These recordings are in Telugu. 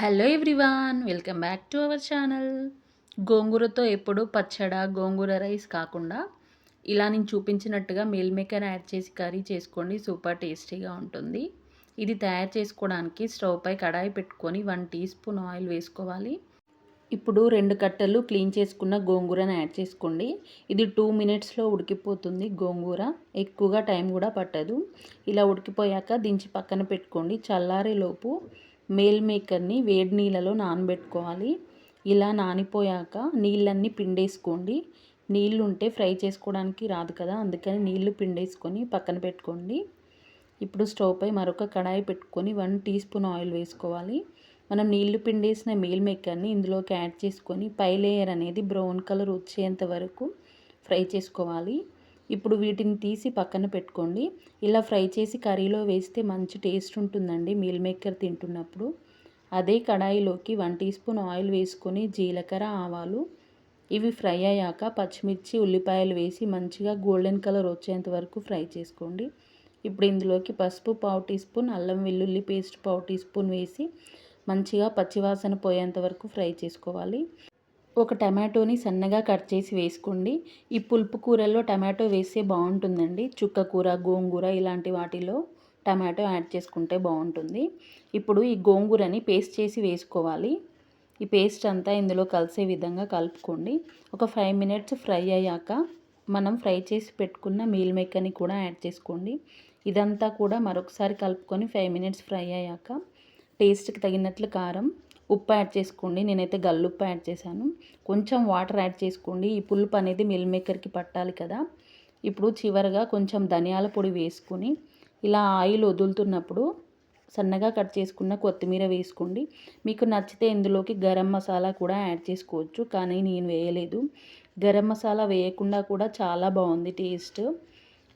Hello everyone welcome back to our channel. గోంగూరతో ఎప్పుడు పచ్చడ గోంగూర రైస్ కాకుండా ఇలా నేను చూపించినట్టుగా మీల్ మేకర్ యాడ్ చేసి కర్రీ చేసుకోండి సూపర్ టేస్టీగా ఉంటుంది. ఇది తయారు చేసుకోవడానికి స్టవ్ పై కడాయి పెట్టుకొని వన్ టీ స్పూన్ ఆయిల్ వేసుకోవాలి. ఇప్పుడు రెండు కట్టెలు క్లీన్ చేసుకున్న గోంగూరను యాడ్ చేసుకోండి. ఇది టూ మినిట్స్లో ఉడికిపోతుంది గోంగూర. ఎక్కువగా టైం కూడా పట్టదు. ఇలా ఉడికిపోయాక దించి పక్కన పెట్టుకోండి. చల్లారేలోపు మేల్ మేకర్ని వేడి నీళ్ళలో నానబెట్టుకోవాలి. ఇలా నానిపోయాక నీళ్ళన్నీ పిండేసుకోండి. నీళ్ళు ఉంటే ఫ్రై చేసుకోవడానికి రాదు కదా అందుకని నీళ్ళు పిండేసుకొని పక్కన పెట్టుకోండి. ఇప్పుడు స్టవ్ పై మరొక కడాయి పెట్టుకొని వన్ టీ స్పూన్ ఆయిల్ వేసుకోవాలి. మనం నీళ్ళు పిండేసిన మీల్ మేకర్ని ఇందులోకి యాడ్ చేసుకొని పై లేయర్ అనేది బ్రౌన్ కలర్ వచ్చేంత వరకు ఫ్రై చేసుకోవాలి. ఇప్పుడు వీటిని తీసి పక్కన పెట్టుకోండి. ఇలా ఫ్రై చేసి కర్రీలో వేస్తే మంచి టేస్ట్ ఉంటుందండి మీల్ మేకర్ తింటున్నప్పుడు. అదే కడాయిలోకి వన్ టీ స్పూన్ ఆయిల్ వేసుకొని జీలకర్ర ఆవాలు. ఇవి ఫ్రై అయ్యాక పచ్చిమిర్చి ఉల్లిపాయలు వేసి మంచిగా గోల్డెన్ కలర్ వచ్చేంత వరకు ఫ్రై చేసుకోండి. ఇప్పుడు ఇందులోకి పసుపు పావు టీ స్పూన్ అల్లం వెల్లుల్లి పేస్ట్ పావు టీ స్పూన్ వేసి మంచిగా పచ్చివాసన పోయేంత వరకు ఫ్రై చేసుకోవాలి. ఒక టమాటోని సన్నగా కట్ చేసి వేసుకోండి. ఈ పులుపు కూరల్లో టమాటో వేస్తే బాగుంటుందండి. చుక్క కూర గోంగూర ఇలాంటి వాటిలో టమాటో యాడ్ చేసుకుంటే బాగుంటుంది. ఇప్పుడు ఈ గోంగూరని పేస్ట్ చేసి వేసుకోవాలి. ఈ పేస్ట్ అంతా ఇందులో కలిసే విధంగా కలుపుకోండి. ఒక ఫైవ్ మినిట్స్ ఫ్రై అయ్యాక మనం ఫ్రై చేసి పెట్టుకున్న మీల్ మేకర్ని కూడా యాడ్ చేసుకోండి. ఇదంతా కూడా మరొకసారి కలుపుకొని ఫైవ్ మినిట్స్ ఫ్రై అయ్యాక టేస్ట్కి తగినట్లు కారం ఉప్పు యాడ్ చేసుకోండి. నేనైతే గల్లుప్పు యాడ్ చేశాను. కొంచెం వాటర్ యాడ్ చేసుకోండి. ఈ పులుపు అనేది మిల్ మేకర్కి పట్టాలి కదా. ఇప్పుడు చివరగా కొంచెం ధనియాల పొడి వేసుకొని ఇలా ఆయిల్ వదులుతున్నప్పుడు సన్నగా కట్ చేసుకున్న కొత్తిమీర వేసుకోండి. మీకు నచ్చితే ఇందులోకి గరం మసాలా కూడా యాడ్ చేసుకోవచ్చు. కానీ నేను వేయలేదు. గరం మసాలా వేయకుండా కూడా చాలా బాగుంది టేస్ట్.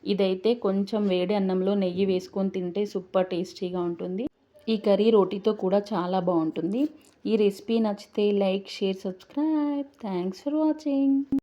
ఇదైతే కొంచెం వేడి అన్నంలో నెయ్యి వేసుకొని తింటే సూపర్ టేస్టీగా ఉంటుంది. ఈ కర్రీ రోటీతో కూడా చాలా బాగుంటుంది. ఈ రెసిపీ నచ్చితే like share subscribe. Thanks for watching